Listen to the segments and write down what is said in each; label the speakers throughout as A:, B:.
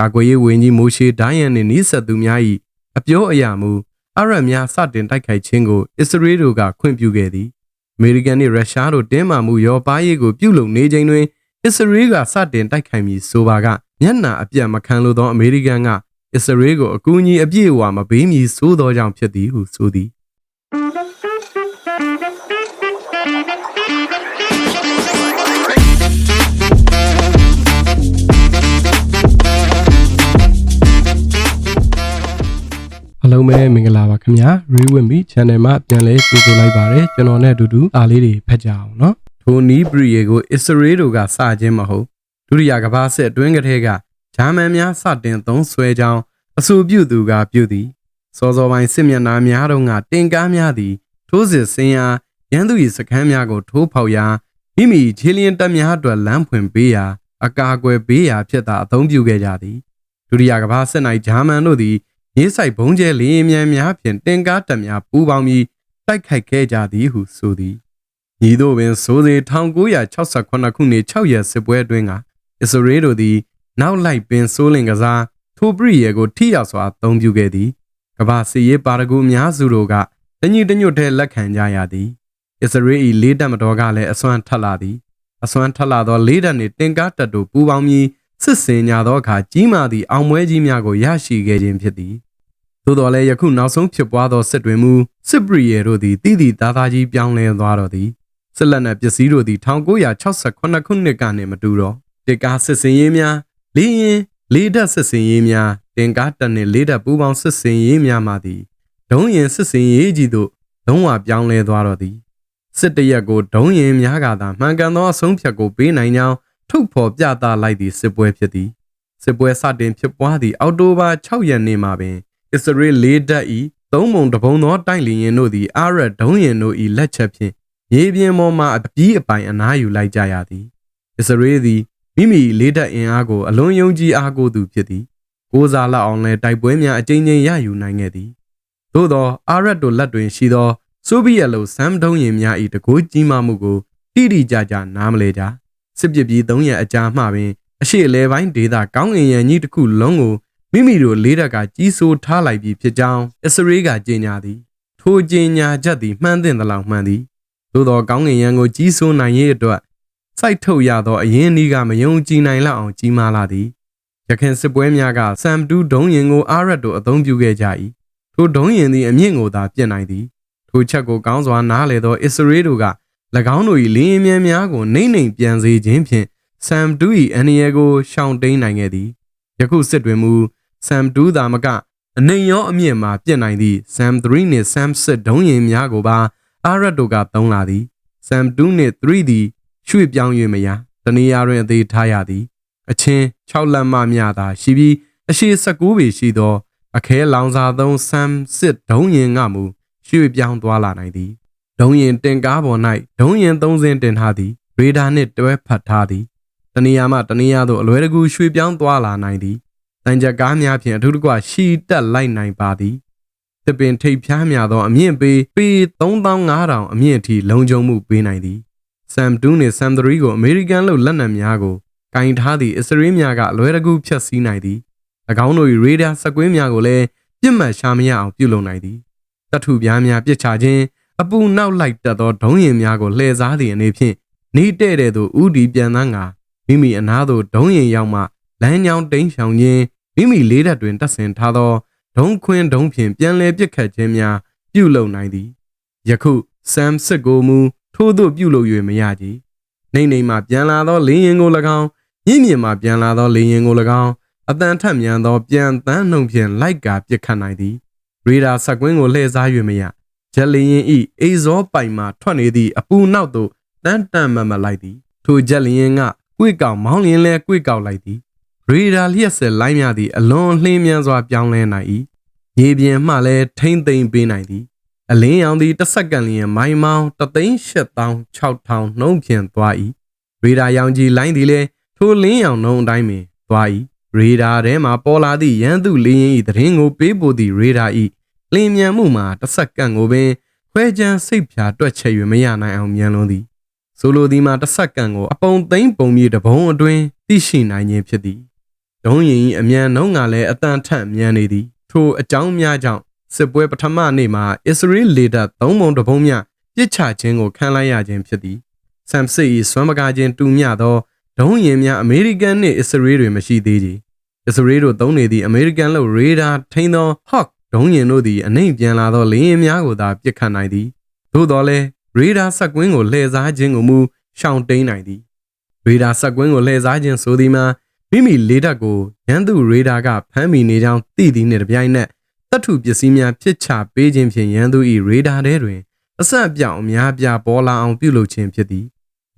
A: ကာကွယ်ရေးဝန်ကြီးမိုရှေဒိုင်းယန်နှင့်နှိစက်သူများ၏အပြောအရာမူအရတ်များစတင်တိုက်ခိုက်ခြင်းကိုအစ္စရေးတို့ကခွင့်ပြုခဲ့သည်အမေရိကန်နှင့်ရုရှားတို့တင်းမာမှုရောပါရေးကိုပြုလုပ်နေချိန်တွင်အစ္စရေးကစတင်တိုက်ခိုက်မည်ဆိုပါကမျက်နှာအပြတ်မခံလိုသောအမေရိကန်ကအစ္စရေးကိုအကူအညီအပြည့်အဝမပေးမည်ဆိုသောကြောင့်ဖြစ်သည်ဟုဆိုသည် အားလုံးပဲမင်္ဂလာပါခင်ဗျာ Rewinby Channel မှာပြန်လည်ကြိုဆိုလိုက်ပါတယ်ကျွန်တော်နဲ့အတူတူအားလေးတွေဖတ်ကြအောင်နော်ထိုနီးပရီယေကိုအစ္စရေးတို့ကစခြင်းမဟုတ်ဒုတိယကမ္ဘာစစ်အတွင်းကတည်းကဂျာမန်များစတင်သုံးဆွဲကြောင်းအဆိုပြုသူကပြုသည်စောစောပိုင်းစစ်မျက်နှာများတို့ကတင်ကားများသည်ထိုးစစ်ဆင်ရာရန်သူ၏စခန်းများကိုထိုးဖောက်ရာမိမိခြေလျင်တပ်များအတွက်လမ်းဖွင့်ပေးရာအကာအကွယ်ပေးရာဖြစ်သာအသုံးပြုခဲ့ကြသည်ဒုတိယကမ္ဘာစစ်၌ဂျာမန်တို့သည် ရေးဆိုင်ဘုံကျဲလင်းမြန်များဖြင့်တင်ကားတပ်များပူးပေါင်းပြီးတိုက်ခိုက်ခဲ့ကြသည်ဟုဆိုသည်ညီတို့ပင်စိုးစေ1968ခုနှစ်6ရက်စစ်ပွဲအတွင်းကအစ္စရေးတို့သည် နောက်လိုက်ပင်စိုးလင်ကစားထိုပရိယေကိုထိရောက်စွာအသုံးပြုခဲ့သည်ကမ္ဘာစစ်ရေးပါရဂူအများစုတို့ကတညီတညွတ်တည်းလက်ခံကြရသည်အစ္စရေး၏လေးတပ်မတော်ကလည်းအစွမ်းထက်လာသည်အစွမ်းထက်လာသောလေးတပ်နှင့်တင်ကားတပ်တို့ပူးပေါင်းပြီးစစ်စင်ကြသောအခါကြီးမာသည့်အောင်ပွဲကြီးများကိုရရှိခဲ့ခြင်းဖြစ်သည် သို့တော်လည်းယခုနောက်ဆုံးဖြစ်ပွားသောစစ်တွင်မူစစ်ပရိယေတို့သည်တည်တည်သားသားကြီးပြောင်းလဲသွားတော်သည်စစ်လက်နက်ပစ္စည်းတို့သည်1968ခုနှစ်ကနေမတူတော့တေကားစစ်စင်ရေးများလေးရင်လေးဓာတ်စစ်စင်ရေးများတင်ကားတပ်နှင့်လေးဓာတ်ပူးပေါင်းစစ်စင်ရေးများမှသည်ဒုံးရင်စစ်စင်ရေးကြီးတို့လုံးဝပြောင်းလဲသွားတော်သည်စစ်တရက်ကိုဒုံးရင်များကသာမှန်ကန်သောအဆုံးဖြတ်ကိုပေးနိုင်ကြောင်းထုတ်ဖော်ပြသလိုက်သည့်စစ်ပွဲဖြစ်သည်စစ်ပွဲစတင်ဖြစ်ပွားသည့်အောက်တိုဘာ6ရက်နေ့မှာပင် အစ္စရေးလေးတပ်၏သုံးပုံတပုံသောတိုက်လျင်တို့သည်အာရတ်ဒုံးရင်တို့၏လက်ချက်ဖြင့်ရေပြင်ပေါ်မှအပြီးအပိုင်အနားယူလိုက်ကြရသည်အစ္စရေးသည်မိမိလေးတပ်အင်အားကိုအလွန်ယုံကြည်အားကိုးသူဖြစ်သည်ကိုးစားလောက်အောင်လဲတိုက်ပွဲများအကြိမ်ကြိမ်ရယူနိုင်ခဲ့သည်သို့သောအာရတ်တို့လက်တွင်ရှိသောဆိုဗီယက်လိုစမ်ဒုံးရင်များ၏တကိုးကြီးမားမှုကိုတိတိကျကျနားမလဲကြစစ်ပစ်ပြီး3ရက်အကြာမှပင်အရှိအလဲပိုင်းဒေသကောင်းငင်ရန်ကြီးတစ်ခုလုံးကို မိမိတို့လေးတက်ကကြီးစိုးထားလိုက်ပြီးဖြစ်ကြောင်းအစ္စရေးကကြေညာသည် ထိုကြေညာချက်သည်မှန်သင့်သလောက်မှန်သည်သို့သောကောင်းငင်ရန်ကိုကြီးစိုးနိုင်ရေးအတွက်စိုက်ထုတ်ရသောအရင်းအနှီးကမယုံကြည်နိုင်လောက်အောင်ကြီးမားလာသည်ရခိုင်စစ်ပွဲများကစမ်တူးဒုံးရင်ကိုအာရတ်တို့အသုံးပြုခဲ့ကြ၏ထိုဒုံးရင်သည်အမြင့်ကိုသာပြစ်နိုင်သည်ထိုချက်ကိုကောင်းစွာနားလည်သောအစ္စရေးတို့က၎င်းတို့၏လင်းရင်မြန်းများကိုနှိမ့်နှိမ်ပြန်စေခြင်းဖြင့်ဆမ်တူး၏အန္တရာယ်ကိုရှောင်တိန်နိုင်ခဲ့သည်ယခုစစ်တွင်မူ ဆမ်တူးသာမကအနှိမ်ရောအမြင့်မှာပြစ်နိုင်သည့်ဆမ်3နှင့်ဆမ်6ဒုံးရင်များကိုပါအာရတ်တို့ကသုံးလာသည်ဆမ်2နှင့်3သည်ရွှေ့ပြောင်း၍မရတနေရာတွင်အသေးထားရသည် အချင်း6လက်မများသာရှိပြီးအရှိ19ပေရှိသော အခဲလောင်စာသုံးဆမ်စစ်ဒုံးရင်ကမူရွှေ့ပြောင်းသွားလာနိုင်သည်ဒုံးရင်တင်ကားပေါ်၌ဒုံးရင်3စင်းတင်ထားသည်ရေဒါနှင့်တွဲဖက်ထားသည်တနေရာမှတနေရာသို့အလွယ်တကူရွှေ့ပြောင်းသွားလာနိုင်သည် တန်ကြကားများဖြင့်အထူးတကွရှီတက်လိုက်နိုင်ပါသည်တပင်ထိပ်ဖြားများသောအမြင့်ပေပေ3500အမြင့်အထိလုံခြုံမှုပေးနိုင်သည်ဆမ်2နှင့်ဆမ်3ကိုအမေရိကန်လို့လက်နက်များကိုကင်ထားသည့်အစ္စရေးများကအလွယ်တကူဖျက်ဆီးနိုင်သည်၎င်းတို့၏ရေဒါစကွင်းများကိုလည်းပြစ်မှတ်ရှာမရအောင်ပြုလုပ်နိုင်သည်တထုပြားများပြစ်ချခြင်းအပူနောက်လိုက်တက်သောဒုံးရင်များကိုလှည့်စားသည့်အနေဖြင့်နေတဲ့တဲ့သို့ဥဒီပြန်သန်းကမိမိအနားသို့ဒုံးရင်ရောက်မှ လမ်းကြောင်းတိမ်းရှောင်ခြင်းမိမိလေးဓာတ်တွင်တက်ဆင်ထားသောဒုံခွင်းဒုံဖြင့်ပြန်လည်ပြစ်ခတ်ခြင်းများပြုလုပ်နိုင်သည်ယခုဆမ်စစ်ကိုမူထို့သို့ပြုလုပ်၍မရကြ။နေနေမှပြန်လာသောလင်းရင်ကို၎င်းမြင့်မြင့်မှပြန်လာသောလင်းရင်ကို၎င်းအတန်ထက်မြန်သောပြန်တန်းနှုံဖြင့်လိုက်ကာပြစ်ခတ်နိုင်သည်။ရေဒါဆက်ကွင်းကိုလှည့်စား၍မရ။ဂျက်လင်းရင်ဤအေဇောပိုင်မှထွက်နေသည့်အပူနောက်သို့တန်းတန်မမလိုက်သည်။ထိုဂျက်လင်းရင်ကကွေ့ကောင်မောင်းလင်းလဲကွေ့ကောက်လိုက်သည် ရေဒါလျက်စက်လိုင်းများသည့်အလွန်လှင်းမြန်စွာပြောင်းလဲနိုင်၏မြေပြင်မှလည်းထိမ့်သိမ့်ပေးနိုင်သည်အလင်းရောင်သည်တစ်စက္ကန့်လျင်မိုင်မောင်း3,8000နှုန်းဖြင့်သွား၏ရေဒါရောင်ကြီးလိုင်းသည်လည်းထိုလင်းရောင်နှုန်းအတိုင်းပင်သွား၏ရေဒါထဲမှပေါ်လာသည့်ရန်သူလင်းရင်၏သတင်းကိုပေးပို့သည့်ရေဒါ၏လင်းမြန်မှုမှာတစ်စက္ကန့်ကိုပင်ခွဲချမ်းစိတ်ဖြာတွက်ချက်၍မရနိုင်အောင်မြန်လွန်းသည်ဆိုလိုသည်မှာတစ်စက္ကန့်ကိုအပုံသိမ့်ပုံမြေတပုံအတွင်းသိရှိနိုင်ခြင်းဖြစ်သည် ဒုံးရင်၏အမြန်နှုံးကလည်းအတန်ထက်မြန်နေသည်ထိုအကြောင်းများကြောင့်စစ်ပွဲပထမနေ့မှာအစ္စရေးလေတပ်သုံးပုံတစ်ပုံမျှပြစ်ချခြင်းကိုခံလိုက်ရခြင်းဖြစ်သည်ဆမ်စစ်၏စွမ်းပကားခြင်းတူမျှသောဒုံးရင်များအမေရိကန်နှင့်အစ္စရေးတွင်မရှိသေးကြအစ္စရေးတို့သုံးနေသည့်အမေရိကန်လို့ရေဒါထိန်းသော Hawk ဒုံးရင်တို့သည်အနှိမ့်ပြန်လာသောလေယာဉ်များကိုသာပစ်ခတ်နိုင်သည်သို့တော်လည်းရေဒါဆက်ကွင်းကိုလှည့်စားခြင်းကိုမူရှောင်တိန်နိုင်သည်ရေဒါဆက်ကွင်းကိုလှည့်စားခြင်းဆိုသည်မှာ မိမိလေတပ်ကိုရန်သူရေဒါကဖမ်းမိနေကြောင်းသိသည်နှင့်တပြိုင်နက်တပ်ထုပစ္စည်းများဖြစ်ချပေးခြင်းဖြင့်ရန်သူ၏ရေဒါထဲတွင်အဆက်အပြောင်အများပြားပေါ်လာအောင်ပြုလုပ်ခြင်းဖြစ်သည်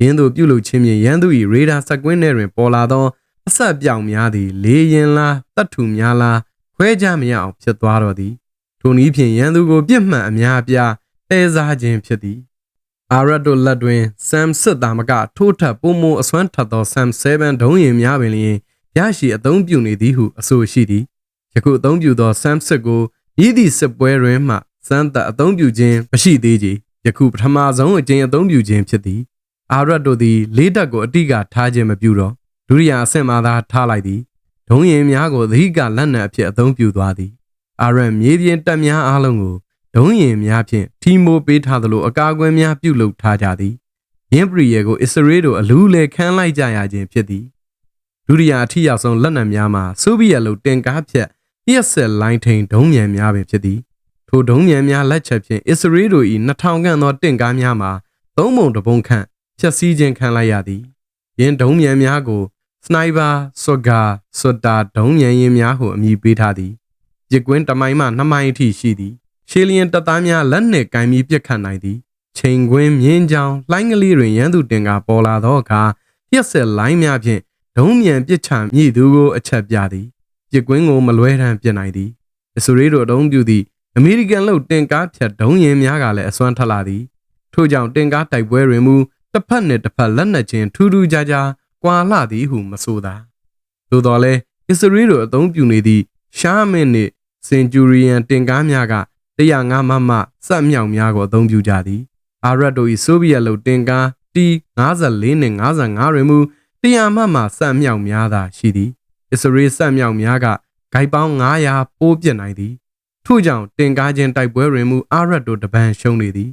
A: ရင်းသူပြုလုပ်ခြင်းဖြင့်ရန်သူ၏ရေဒါဆက်ကွင်းထဲတွင်ပေါ်လာသောအဆက်ပြောင်များသည်လေရင်လားတပ်ထုများလားခွဲခြားမရအောင်ဖြစ်သွားတော်သည်ထိုနည်းဖြင့်ရန်သူကိုပြစ်မှတ်အများအပြားတဲစားခြင်းဖြစ်သည် အာရတ်တို့လက်တွင်ဆမ်စစ်သားမကထိုးထပ်ပုံမအစွမ်းထပ်သောဆမ်7ဒုံးရင်များပင်လျင်ရရှိအသုံးပြုနေသည်ဟုအဆိုရှိသည်ယခုအသုံးပြုသောဆမ်စစ်ကိုဤသည့်စစ်ပွဲတွင်မှစမ်းသပ်အသုံးပြုခြင်းမရှိသေးကြယခုပထမဆုံးအကြိမ်အသုံးပြုခြင်းဖြစ်သည်အာရတ်တို့သည်လေးတပ်ကိုအတိကထားခြင်းမပြုတော့ဒုတိယအဆင့်မှသာထားလိုက်သည်ဒုံးရင်များကိုသတိကလက်နက်အဖြစ်အသုံးပြုသွားသည်အာရန်မြေပြင်တပ်များအားလုံးကို ဒုံးရင်များဖြင့်ထီမိုပေးထားသလိုအကာအကွယ်များပြုလုပ်ထားကြသည်ယင်းပရီယေကိုအစ္စရေးတို့အလူးလေခန်းလိုက်ကြရခြင်းဖြစ်သည်ဒုတိယအထိရောက်ဆုံးလက်နက်များမှာဆိုဗီယက်လိုတင်ကားဖြတ်ပြက်ဆက်လိုင်းထိန်ဒုံးမြန်များပင်ဖြစ်သည်ထိုဒုံးမြန်များလက်ချက်ဖြင့်အစ္စရေးတို့၏2000ခန့်သောတင့်ကားများမှာသုံးပုံတစ်ပုံခန့်ဖျက်ဆီးခြင်းခံလိုက်ရသည်ယင်းဒုံးမြန်များကိုစနိုက်ပါဆော့ဂါဆော့တာဒုံးမြန်ရင်များဟုအမည်ပေးထားသည်ပြစ်ကွင်းတမိုင်မှ2မိုင်အထိရှိသည် ရှေလီယန်တပ်သားများလက်နှင့်ကင်ပြီးပြစ်ခတ်နိုင်သည်ချိန်ခွင်းမြင်းချောင်းလိုင်းကလေးတွင်ရန်သူတင်ကာပေါ်လာသောအခါရက်ဆက်လိုင်းများဖြင့်ဒုံးမြန်ပစ်ချမြည်သူကိုအချက်ပြသည်ပြစ်ကွင်းကိုမလွဲထမ်းပြစ်နိုင်သည်အစ္စရေးတို့အုံပြုသည့်အမေရိကန်လို့တင်ကားဖြတ်ဒုံးရင်များကလည်းအစွမ်းထလာသည်ထို့ကြောင့်တင်ကားတိုက်ပွဲတွင်မူတစ်ဖက်နှင့်တစ်ဖက်လက်နက်ချင်းထူးထူးခြားခြားကွာလှသည်ဟုမဆိုသာသို့တော်လည်းအစ္စရေးတို့အုံပြုနေသည့်ရှားမင်းနှင့်စင်ကျူရီယန်တင်ကားများက 105မမစက်မြောက်များကိုအသုံးပြုကြသည်အာရတ်တို့၏ဆိုဗီယက်လိုတင်ကား T54 နှင့်55တွင်မူ100မမစက်မြောက်များသာရှိသည်အစ္စရေးစက်မြောက်များကဂိုက်ပေါင်း900ပိုးပြစ်နိုင်သည်ထို့ကြောင့်တင်ကားခြင်းတိုက်ပွဲတွင်မူအာရတ်တို့တပန်းရှုံးနေသည်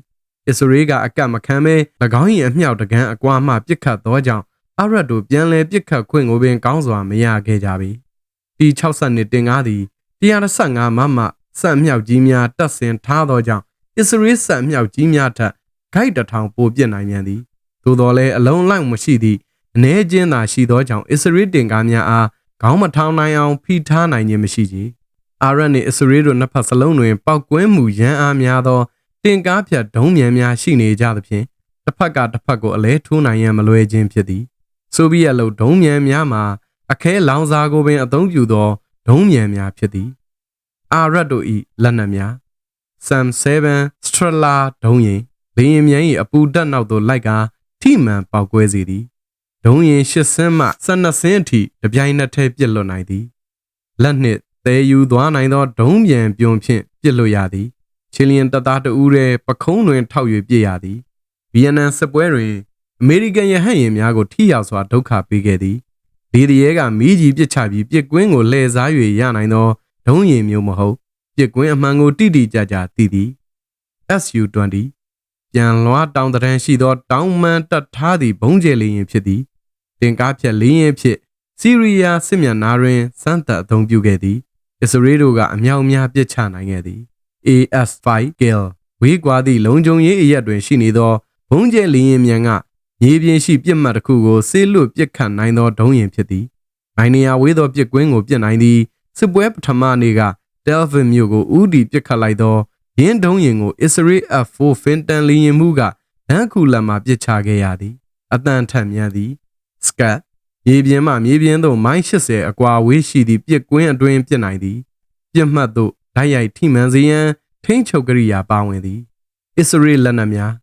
A: အစ္စရေးကအကတ်မခံဘဲ၎င်း၏အမြောက်တကန်းအကွာမှပြစ်ခတ်သောကြောင့်အာရတ်တို့ပြန်လည်ပြစ်ခတ်ခွင့်ကိုပင်ကောင်းစွာမရခဲ့ကြပေ။ T60 နှစ်တင်ကားသည်115မမ စက်မြောက်ကြီးများတပ်ဆင်ထားသောကြောင့်အစ္စရေးစက်မြောက်ကြီးများထက်ဂိုက်တထောင်ပိုပြစ်နိုင်မြန်သည်သို့တော်လည်းအလုံးလိုက်မရှိသည့်အနေချင်းသာရှိသောကြောင့်အစ္စရေးတင်ကားများအားခေါင်းမထောင်နိုင်အောင်ဖိထားနိုင်ခြင်းမရှိကြ။အာရတ်နှင့်အစ္စရေးတို့နှစ်ဖက်စလုံးတွင်ပောက်ကွဲမှုရန်အားများသောတင်ကားဖြတ်ဒုံးမြန်များရှိနေကြသဖြင့်တစ်ဖက်ကတစ်ဖက်ကိုအလဲထိုးနိုင်ရန်မလွယ်ခြင်းဖြစ်သည်။ဆိုဗီယက်လိုဒုံးမြန်များမှာအခဲလောင်စာကိုပင်အသုံးပြုသောဒုံးမြန်များဖြစ်သည်။ အာရတ်တို့၏လက်နက်များ Sam 7 Strela ဒုံးရင်ဘင်းရင်မြန်၏အပူတက်နောက်သို့လိုက်ကာထိမှန်ပေါက်ကွဲစေသည်ဒုံရင်၈ဆင်းမှ12ဆင်းအထိတပြိုင်နက်တည်းပြစ်လွတ်နိုင်သည်လက်နှင့်သဲယူသွားနိုင်သောဒုံးပြန်ပြုံဖြင့်ပြစ်လွတ်ရသည်ချီလီယန်တပ်သားတဦးရဲပခုံးတွင်ထောက်၍ပြစ်ရသည်ဗီယက်နမ်စစ်ပွဲတွင်အမေရိကန်ရဟတ်ယာဉ်များကိုထိရောက်စွာဒုက္ခပေးခဲ့သည်ဒီတရေကမီးကြီးပစ်ချပြီးပြစ်ကွင်းကိုလှည့်စား၍ရနိုင်သော ဒုံးရင်မျိုးမဟုတ်ပြစ်ကွင်းအမှန်ကိုတိတိကျကျသိသည် SU-20 ပြန်လွှားတောင်တန်းရှိသော တောင်မှန်တက်ထားသည့်ဘုံကျဲလေးရင်ဖြစ်သည်တင်ကားဖြတ်လေးရင်ဖြစ်စီးရီးယားစစ်မျက်နှာတွင်စမ်းသပ်အသုံးပြုခဲ့သည်အစ္စရေးတို့ကအမြောက်များပစ်ချနိုင်ခဲ့သည် AS5 Gale ဝေးကွာသည့်လုံခြုံရေးအရက်တွင်ရှိနေသောဘုံကျဲလေးရင်မြန်ကမြေပြင်ရှိပြစ်မှတ်တစ်ခုကိုဆေးလွတ်ပစ်ခတ်နိုင်သောဒုံးရင်ဖြစ်သည်နိုင်နေရဝေးသောပြစ်ကွင်းကိုပြစ်နိုင်သည် စစ်ပွဲပထမနေ့က Delvin မြို့ကိုဥတီပစ်ခတ်လိုက်သောရင်းဒုံးရင်ကို Israel F4 Fintan လီရင်မှုကလမ်းခုလက်မှပစ်ချခဲ့ရသည်အတန်ထက်မြန်သည်စကတ်မြေပြင်မှမြေပြင်သို့မိုင်း80အကွာဝေးရှိသည့်ပြစ်ကွင်းအတွင်းပြစ်နိုင်သည်ပြစ်မှတ်သို့ဓာတ်ရိုက်ထိမှန်စေရန်ထိန်းချုပ်ကရိယာပါဝင်သည်အစ္စရေးလက်နက်များ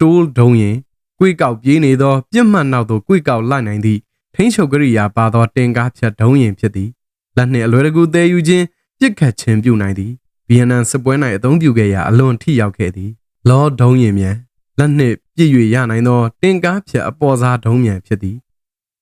A: တိုးဒုံရင်ကွေ့ကောက်ပြေးနေသောပြစ်မှတ်နောက်သို့ကွေ့ကောက်လိုက်နိုင်သည့်ထိန်းချုပ်ကရိယာပါသောတင်ကားဖြတ်ဒုံရင်ဖြစ်သည် လက်နှင့်အလွယ်တကူသဲယူခြင်းပြစ်ခတ်ခြင်းပြုနိုင်သည်ဗီယက်နမ်စစ်ပွဲ၌အသုံးပြုခဲ့ရာအလွန်ထိရောက်ခဲ့သည်လောဒုံရင်မြန်လက်နှင့်ပြည့်၍ရနိုင်သောတင်ကားဖြတ်အပေါ်စားဒုံမြန်ဖြစ်သည်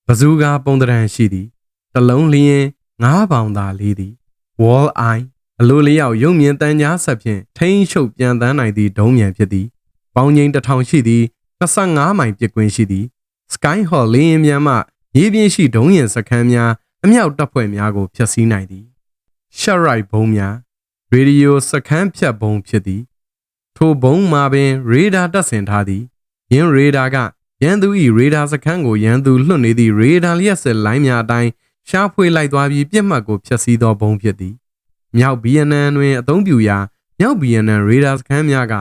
A: ဘဇူကာပုံတရန်ရှိသည်တလုံးလျင်ငါးပေါင်သာလေးသည် wall eye အလိုလျောက်ရုံမြင်တန်းကြားဆက်ဖြင့်ထိန်းချုပ်ပြန်တန်းနိုင်သည့်ဒုံးမြန်ဖြစ်သည်ပေါင်းငိမ့်တစ်ထောင်ရှိသည်25မိုင်ပြစ်ကွင်းရှိသည် Sky Hall လေယာဉ်မြန်မှရေပြင်းရှိဒုံးရင်စခန်းများ အမြောက်တပ်ဖွဲ့များကိုဖျက်ဆီးနိုင်သည် Shot right ဘုံးများရေဒီယိုစခန်းဖြတ်ဘုံဖြစ်သည် ထိုဘုံမှာပင် ရေဒါတပ်ဆင်ထားသည်ယင်းရေဒါကရန်သူ၏ရေဒါစခန်းကိုရန်သူလွှတ်နေသည့်ရေဒါလျက်စစ်လိုင်းများအတိုင်းရှားဖွေလိုက်သွားပြီးပြစ်မှတ်ကိုဖျက်ဆီးသောဘုံဖြစ်သည်မြောက်ဗီယက်နမ်တွင်အသုံးပြုရာမြောက်ဗီယက်နမ်ရေဒါစခန်းများက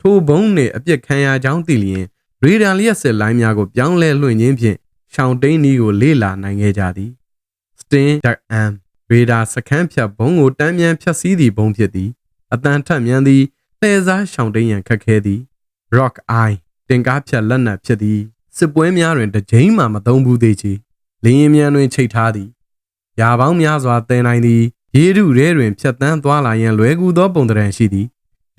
A: ထိုဘုံနှင့်အပြစ်ခံရကြောင်းသိလျင်ရေဒါလျက်စစ်လိုင်းများကိုပြောင်းလဲလွှင့်ခြင်းဖြင့်ရှောင်းတိန်နီကိုလေ့လာနိုင်ခဲ့ကြသည် Stin Duck Am ရေဒါစခန်းဖြတ်ဘုံကိုတမ်းမြန်ဖျက်ဆီးသည့်ဘုံဖြစ်သည်အတန်ထက်မြန်သည်လှည့်စားရှောင်းတိန်ရန်ခက်ခဲသည် Rock Eye တင်ကားဖြတ်လက်နက်ဖြစ်သည်စစ်ပွဲများတွင်တစ်ကြိမ်မှမသုံးဘူးသေးချေလင်းရင်မြန်တွင်ချိတ်ထားသည်ရာပေါင်းများစွာတည်နိုင်သည်ရေထုရဲတွင်ဖြတ်တန်းသွားလာရန်လွယ်ကူသောပုံသဏ္ဍာန်ရှိသည်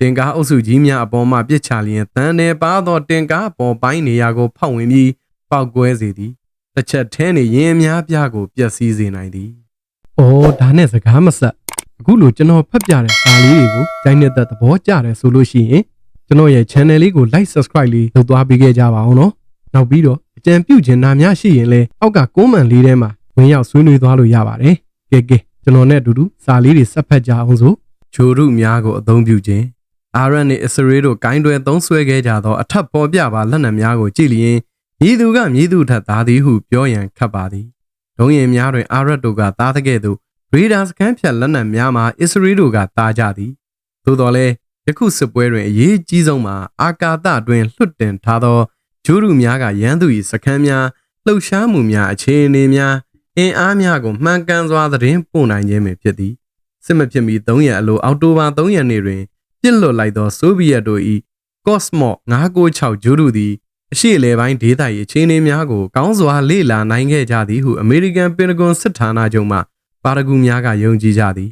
A: တင်ကားအုပ်စုကြီးများအပေါ်မှပြစ်ချလျင်တန်တယ်ပါသောတင်ကားအပေါ်ပိုင်းနေရာကိုဖောက်ဝင်ပြီးပောက်ကွဲစေသည် တစ်ချက်ထဲနေရင်အများပြားကိုပျက်စီးစေနိုင်သည်။အော်ဒါနဲ့စကားမဆက်အခုလိုကျွန်တော်ဖတ်ပြတဲ့စာလေးတွေကိုကြိုင်းနေတဲ့သဘောကျတယ်ဆိုလို့ရှိရင်ကျွန်တော်ရဲ့ channel လေးကို like subscribe လေးလုပ်သွားပေးခဲ့ကြပါအောင်နော်။နောက်ပြီးတော့အကြံပြုချင်တာများရှိရင်လည်းအောက်က comment လေးထဲမှာဝင်ရောက်ဆွေးနွေးသွားလို့ရပါတယ်။ကဲကဲကျွန်တော်နဲ့အတူတူစာလေးတွေဆက်ဖတ်ကြအောင်ဆိုဂျိုရုများကိုအသုံးပြုခြင်းအာရန်နှင့်အစ္စရေးတို့ဂိုင်းတွယ်သုံးဆွဲခဲ့ကြသောအထက်ပေါ်ပြပါလက်နက်များကိုကြည့်လျင် မြည်သူကမြည်သူထက်သားသည်ဟုပြောရန်ခတ်ပါသည်။ဒုံးရင်များတွင်အာရတ်တို့ကသားတဲ့ကဲ့သို့ရေဒါစကန်ဖြတ်လက်နက်များမှာအစ္စရေးတို့ကသားကြသည်။သို့တော်လည်းယခုစစ်ပွဲတွင်အရေးကြီးဆုံးမှာအာကာသတွင်လွှတ်တင်ထားသောဂျိုးရုများကရန်သူ၏စခန်းများလှုပ်ရှားမှုများအခြေအနေများအင်အားများကိုမှန်ကန်စွာသတင်းပို့နိုင်ခြင်းပင်ဖြစ်သည်စစ်မဖြစ်မီ3ရက်အလိုအောက်တိုဘာ3ရက်နေ့တွင်ပြစ်လွတ်လိုက်သောဆိုဗီယက်တို့၏ Cosmos 996ဂျိုးရုသည် အရှိအလဲပိုင်းဒေသ၏အခြေအနေများကိုကောင်းစွာလေ့လာနိုင်ခဲ့ကြသည်ဟုအမေရိကန်ပင်တဂွန်စစ်ဌာနချုပ်မှပါရဂူများကယုံကြည်ကြသည်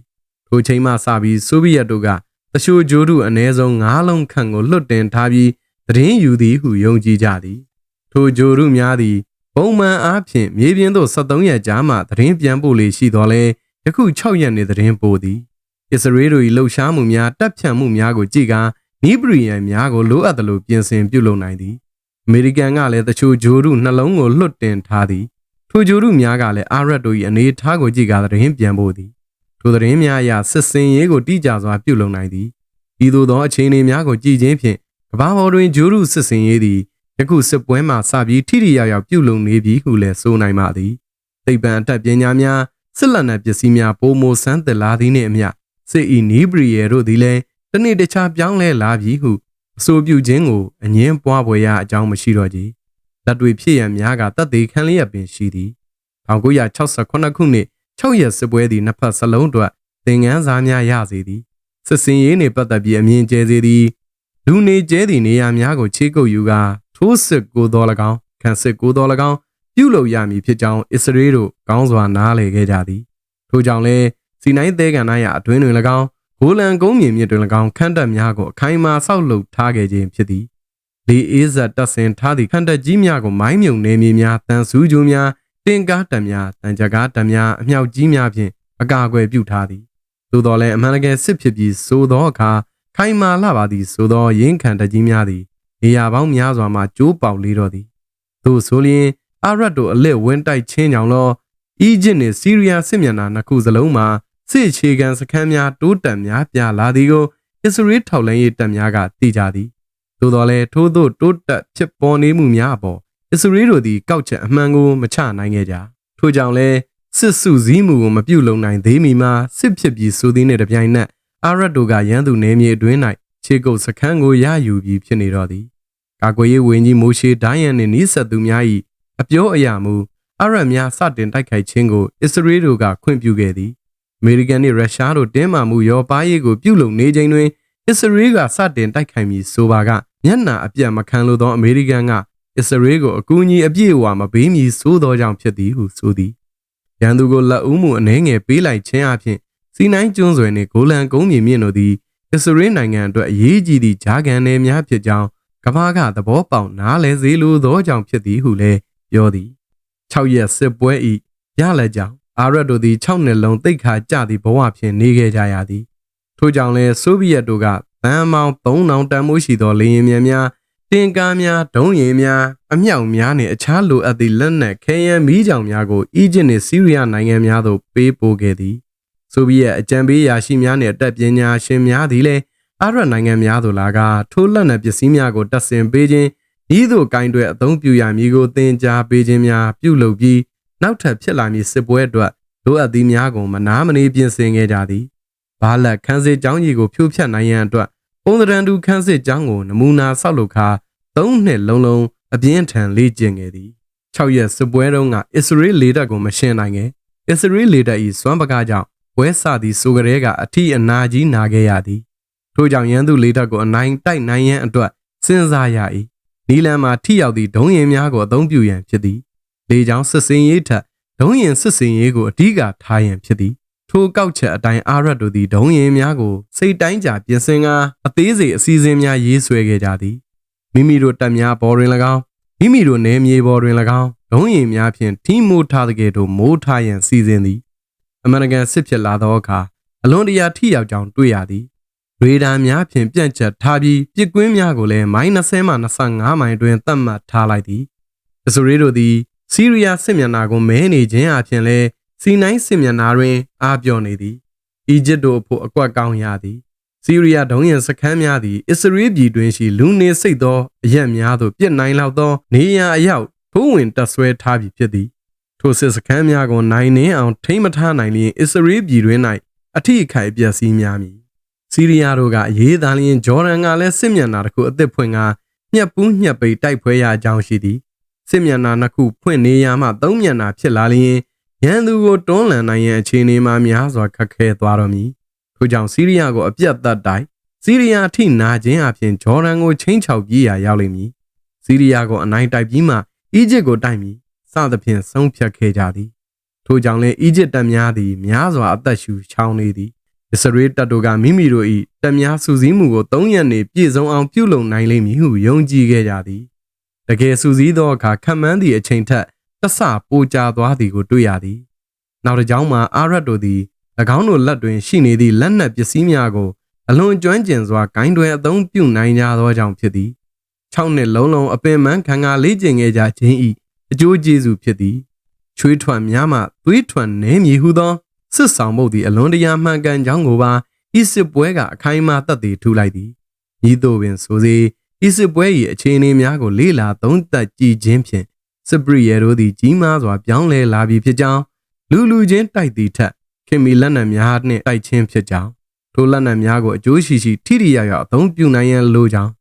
A: ထိုချိန်မှစပြီးဆိုဗီယက်တို့ကတရှိုဂျိုးရုအ ਨੇ ဆုံး9လုံးခန့်ကိုလွတ်တင်ထားပြီးသတင်းယူသည်ဟုယုံကြည်ကြသည်ထိုဂျိုးရုများသည်ပုံမှန်အားဖြင့်မြေပြင်သို့73ရက်ကြာမှသတင်းပြန်ပို့လေရှိတော်လဲယခု6ရက်နေသတင်းပို့သည်အစ္စရေးတို့၏လှုပ်ရှားမှုများတပ်ဖြန့်မှုများကိုကြည့်ကာနီးပရီယန်များကိုလိုအပ်သလိုပြင်ဆင်ပြုလုပ်နိုင်သည် အမေရိကန်ကလည်းတချို့ဂျိုးရုနှလုံးကိုလွတ်တင်ထားသည်ထိုဂျိုးရုများကလည်းအာရတ်တို့၏အနေထားကိုကြည့်ကာသတင်းပြန်ပို့သည်ထိုသတင်းများအရစစ်စင်ရေးကိုတိကျစွာပြုလုပ်နိုင်သည်ဤသို့သောအခြေအနေများကိုကြည်ချင်းဖြင့်ကမ္ဘာပေါ်တွင်ဂျိုးရုစစ်စင်ရေးသည်ယခုစစ်ပွဲမှစပြီးထိထိရောက်ရောက်ပြုလုပ်နေပြီဟုလည်းဆိုနိုင်ပါသည်သိပ္ပံအတတ်ပညာများစစ်လက်နက်ပစ္စည်းများပိုမိုဆန်းသစ်လာသည်နှင့်အမျှစစ်ဤနီးဘရီယေတို့သည်လည်းတနေ့တခြားပြောင်းလဲလာပြီဟု အဆိုပြုခြင်းကိုအငင်းပွားပွဲရအကြောင်းမရှိတော့ကြလက်တွေဖြစ်ရန်များကတပ်သေးခံလျက်ပင်ရှိသည်1968ခုနှစ်6ရက်စစ်ပွဲသည်နှစ်ဖက်စလုံးအတွက်သင်ငန်းစာများရစေသည်စစ်စင်ရေးနှင့်ပတ်သက်ပြီးအမြင်ကျဲစေသည်လူနေကျဲသည့်နေရာများကိုချေကုပ်ယူကာထိုးစစ်ကိုတော်၎င်းခံစစ်ကိုတော်၎င်းပြုလုပ်ရမည်ဖြစ်ကြောင်းအစ္စရေးတို့ကောင်းစွာနားလည်ခဲ့ကြသည်ထို့ကြောင့်လည်းစီနိုင်းသဲကန်နိုင်ရအတွင်းတွင်၎င်း ဂိုလန်ကုန်းမြေမြစ်တွင်၎င်းခန့်တက်များကိုအခိုင်အမာဆောက်လုပ်ထားခဲ့ခြင်းဖြစ်သည်လေအေးဇက်တပ်ဆင်ထားသည့်ခန့်တက်ကြီးများကိုမိုင်းမြုံနေမြေများတန်ဆူးကြိုးများတင်ကားတံများတန်ကြကားတံများအမြောက်ကြီးများဖြင့်အကာအကွယ်ပြုထားသည်သို့တော်လည်းအမှန်တကယ်စစ်ဖြစ်ပြီးဆိုသောအခါခိုင်မာလာပါသည်ဆိုသောရင်းခံတကြီးများသည်နေရာပေါင်းများစွာမှကျိုးပေါက်လေတော့သည်သို့ဆိုလျင်အာရတ်တို့အလစ်ဝင်းတိုက်ချင်းကြောင့်လောအီဂျစ်နှင့်စီးရီးယားစစ်မျက်နှာနှစ်ခုစလုံးမှာ စစ်အခြေခံစခန်းများတိုးတက်များပြားလာသည်ကိုအစ္စရေးထောက်လှမ်းရေးတပ်များကသိကြသည်သို့တော်လည်းထို့သို့တိုးတက်ဖြစ်ပေါ်နေမှုများအပေါ်အစ္စရေးတို့သည်ကောက်ချက်အမှန်ကိုမချနိုင်ခဲ့ကြထို့ကြောင့်လည်းစစ်စုစည်းမှုကိုမပြုလုပ်နိုင်သေးမီမှာစစ်ဖြစ်ပြီးဆိုသည်နှင့်တပြိုင်နက်အာရတ်တို့ကရန်သူနေမြေအတွင်း၌ခြေကုပ်စခန်းကိုရယူပြီးဖြစ်နေတော့သည်ကာကွယ်ရေးဝန်ကြီးမိုရှေဒိုင်းယန်နှင့်နီးစပ်သူများ၏အပြောအရာမူအာရတ်များစတင်တိုက်ခိုက်ခြင်းကိုအစ္စရေးတို့ကခွင့်ပြုခဲ့သည် အမေရိကန်နှင့်ရုရှားတို့တင်းမာမှုရောပါရေးကိုပြုလုပ်နေချိန်တွင်အစ္စရေးကစတင်တိုက်ခိုက်မည်ဆိုပါကမျက်နှာအပြတ်မခံလိုသောအမေရိကန်ကအစ္စရေးကိုအကူအညီအပြည့်အဝမပေးမည်ဆိုသောကြောင့်ဖြစ်သည်ဟုဆိုသည်ရန်သူကိုလက်ဦးမှုအနှဲငယ်ပေးလိုက်ခြင်းအပြင်စီနိုင်းကျွန်းဆွယ်နှင့်ဂိုလန်ကုန်းမြေမြင့်တို့သည်အစ္စရေးနိုင်ငံအတွက်အရေးကြီးသည့်ဂျာကန်နယ်များဖြစ်ကြောင်းကမ္ဘာကသဘောပေါက်နားလည်စေလိုသောကြောင့်ဖြစ်သည်ဟုလည်းပြောသည်6ရက်စစ်ပွဲဤရလက်ကြောင့် အာရတ်တို့သည်6နှစ်လုံးတိတ်ခါကြသည့်ဘဝဖြင့်နေခဲ့ကြရသည်ထို့ကြောင့်လည်းဆိုဗီယက်တို့ကဗန်မောင်3000တန်မိုးရှိသောလေယာဉ်မြန်များတင်ကားများဒုံးရင်များအမြောက်များနှင့်အခြားလိုအပ်သည့်လက်နက်ခဲယမ်းမီးကြောင်များကိုအီဂျစ်နှင့်ဆီးရီးယားနိုင်ငံများသို့ပေးပို့ခဲ့သည်ဆိုဗီယက်အကြံပေးရာရှိများနှင့်အတက်ပညာရှင်များသည်လည်းအာရတ်နိုင်ငံများသို့လာကထိုးလက်နက်ပစ္စည်းများကိုတပ်ဆင်ပေးခြင်းဤသို့ကင်တွယ်အသုံးပြုရမည်ကိုသင်ကြားပေးခြင်းများပြုလုပ်ပြီး နောက်ထပ်ဖြစ်လာမည့်စစ်ပွဲအတွက်လိုအပ်သည့်များကိုမနာမနေပြင်ဆင်ခဲ့ကြသည်ဘာလက်ခန်းစစ်ကြောင်းကြီးကိုဖြိုဖျက်နိုင်ရန်အတွက်ပုံသဏ္ဍာန်တူခန်းစစ်ကြောင်းကိုနမူနာဆောက်လုပ်ခါသုံးနှစ်လုံးလုံးအပြင်းထန်လေ့ကျင့်ခဲ့သည်6ရက်စစ်ပွဲတုန်းကအစ္စရေးလေတပ်ကိုမရှင်းနိုင်ခဲ့အစ္စရေးလေတပ်၏စွမ်းပကားကြောင့်ဝဲဆသည်ဆိုကြတဲ့ကအထီးအနာကြီးနာခဲ့ရသည်ထို့ကြောင့်ရန်သူလေတပ်ကိုအနိုင်တိုက်နိုင်ရန်အတွက်စဉ်းစားရ၏နီလန်မှာထိရောက်သည့်ဒုံးရင်များကိုအသုံးပြုရန်ဖြစ်သည် လေကြောင်းစစ်စင်ရေးထက်ဒုံးရင်စစ်စင်ရေးကိုအဓိကထားရန်ဖြစ်သည်ထိုကောက်ချက်အတိုင်းအာရတ်တို့သည်ဒုံးရင်များကိုစိတ်တိုင်းကြပြင်ဆင်ကာအသေးစိတ်အစီအစဉ်များရေးဆွဲခဲ့ကြသည်မိမိတို့တပ်များပေါ်တွင်၎င်းမိမိတို့နယ်မြေပေါ်တွင်၎င်းဒုံးရင်များဖြင့်ထိမိုးထားတဲ့ကဲ့သို့မိုးထားရန်စီစဉ်သည်အမေရိကန်စစ်ဖြစ်လာသောအခါအလွန်တရာထိရောက်ကြောင်းတွေ့ရသည်ရေဒါများဖြင့်ပြန့်ကျက်ထားပြီးပြစ်ကွင်းများကိုလည်းမိုင်း20မှ25မိုင်တွင်သတ်မှတ်ထားလိုက်သည်အဆိုရီတို့သည် စီးရီးယားစစ်မျက်နှာကိုမဲနေခြင်းအပြင်လည်းစီနိုင်စစ်မျက်နှာတွင်အားပြောနေသည်အီဂျစ်တို့အဖို့အကွက်ကောင်းရသည်စီးရီးယားဒုံးရင်စခန်းများသည်အစ္စရေးပြည်တွင်ရှိလူနေစိတ်သောအရက်များသို့ပြစ်နိုင်လောက်သော နေရန်အရောက်ထိုးဝင်တက်ဆွဲထားပြီးဖြစ်သည်ထိုစစ်စခန်းများကိုနိုင်နှင်းအောင်ထိမ့်မထားနိုင်လျင်အစ္စရေးပြည်တွင်၌အထိအခိုက်ပျက်စီးများမည်စီးရီးယားတို့ကအရေးသားလျင်ဂျော်ဒန်ကလည်းစစ်မျက်နှာတစ်ခုအသစ်ဖွင့်ကာညှက်ပူးညှက်ပိတ်တိုက်ဖွဲရအကြောင်းရှိသည် စစ်မျက်နှာနှစ်ခုဖွင့်နေရမှသုံးမျက်နှာဖြစ်လာလျင်ရန်သူကိုတွန်းလှန်နိုင်ရန်အခြေအနေမှာများစွာခက်ခဲသွားတော့မည်ထို့ကြောင့်စီးရီးယားကိုအပြတ်သက်တိုက်စီးရီးယားအထိနာခြင်းအပြင်ဂျော်ဒန်ကိုချင်းချောက်ပြေးရာရောက်လိမ့်မည်စီးရီးယားကိုအနိုင်တိုက်ပြီးမှအီဂျစ်ကိုတိုက်မည်စသဖြင့်ဆုံးဖြတ်ခဲ့ကြသည်ထို့ကြောင့်လည်းအီဂျစ်တပ်များသည်များစွာအသက်ရှူချောင်းနေသည်အစ္စရေးတပ်တို့ကမိမိတို့၏တပ်များစုစည်းမှုကို၃ရက်နေပြည့်စုံအောင်ပြုလုပ်နိုင်လိမ့်မည်ဟုယုံကြည်ခဲ့ကြသည် တကယ်စုစည်းသောအခါခံမှန်းသည့်အချိန်ထက်တဆပိုကြသွားသည်ကိုတွေ့ရသည်နောက်တစ်ကြောင်းမှာအာရတ်တို့သည်၎င်းတို့လက်တွင်ရှိနေသည့်လက်နက်ပစ္စည်းများကိုအလွန်ကျွမ်းကျင်စွာဂိုင်းတွယ်အသုံးပြုနိုင်ကြသောကြောင့်ဖြစ်သည်6နှစ်လုံးလုံးအပင်ပန်းခံကာလေ့ကျင့်ခဲ့ကြခြင်း၏အကျိုးကျေးဇူးဖြစ်သည်ချွေးထွန်များမှသွေးထွန်နေမည်ဟုသောစစ်ဆောင်မှုသည်အလွန်တရာမှန်ကန်ကြောင်းကိုပါဤစစ်ပွဲကအခိုင်အမာသက်သေထူလိုက်သည်ဤသို့ပင်ဆိုစေ ဤစစ်ပွဲ၏အခြေအနေများကိုလေ့လာသုံးသပ်ကြည့်ခြင်းဖြင့်စပရိယေတို့သည်ကြီးမားစွာပြောင်းလဲလာပြီဖြစ်ကြောင်းလူလူချင်းတိုက်သည်ထက်ခင်မီလက်နက်များနှင့်တိုက်ခြင်းဖြစ်ကြောင်းထိုလက်နက်များကိုအကျိုးရှိရှိထိထိရောက်ရောက်အသုံးပြုနိုင်ရန်လိုကြောင်း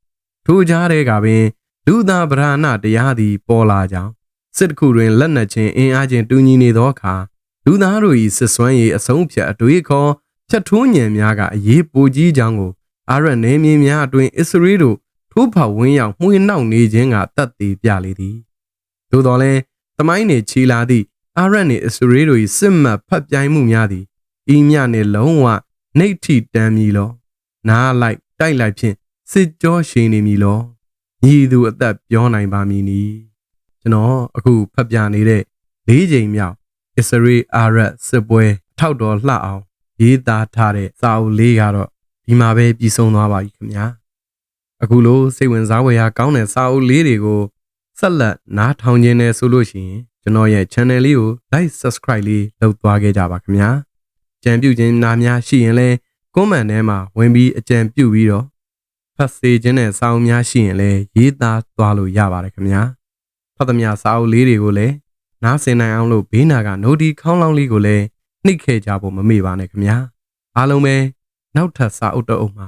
A: ထိုကြားတဲ့ကပင်လူသားဗราဏတရားသည်ပေါ်လာကြောင်းစစ်တခုတွင်လက်နက်ချင်းအင်အားချင်းတူညီနေသောအခါလူသားတို့၏စစ်စွမ်းရည်အဆုံးဖြတ်အတွေ့အခေါ်ဖြတ်ထိုးညံများကအရေးပိုကြီးကြောင်းကိုအာရတ်နယ်မြေများအတွင်အစ္စရေးတို့ ထိုးဖောက်ဝင်းရောက်မှုနှောက်နေခြင်းကတတ်သေးပြလေသည်သို့တော်လည်းသမိုင်းနေချီလာသည့်အာရတ်နှင့်အစ္စရေးတို့၏စစ်မှတ်ဖတ်ပြိုင်မှုများသည်ဤမြနှင့်လုံးဝနှိတ်ထိတမ်းမည်လောနားလိုက်တိုက်လိုက်ဖြင့်စစ်ကြောရှင်နေမည်လောညီသူအသက်ပြောနိုင်ပါမည်နီကျွန်တော်အခုဖတ်ပြနေတဲ့၄ချိန်မြောက်အစ္စရေးအာရတ်စစ်ပွဲထောက်တော်လှအောင်ရေးသားထားတဲ့စာအုပ်လေးကတော့ဒီမှာပဲပြီးဆုံးသွားပါပြီခင်ဗျာ အခုလိုစိတ်ဝင်စားဖွယ်ရာကောင်းတဲ့စာအုပ်လေးတွေကိုဆက်လက်နားထောင်ခြင်းနဲ့ဆိုလို့ရှိရင်ကျွန်တော်ရဲ့ channel လေးကို like subscribe လေးလုပ်သွားခဲ့ကြပါခင်ဗျာကြံပြုခြင်းနာများရှိရင်လည်း comment ထဲမှာဝင်ပြီးအကြံပြုပြီးတော့ဖတ်စေခြင်းနဲ့စာအုပ်များရှိရင်လည်းရေးသားသွားလို့ရပါတယ်ခင်ဗျာဖတ်သမျှစာအုပ်လေးတွေကိုလည်းနားဆင်နိုင်အောင်လို့ဘေးနာက note ခေါင်းလောင်းလေးကိုလည်းနှိပ်ခဲ့ကြဖို့မမေ့ပါနဲ့ခင်ဗျာအားလုံးပဲနောက်ထပ်စာအုပ်တော့အုပ်မှာ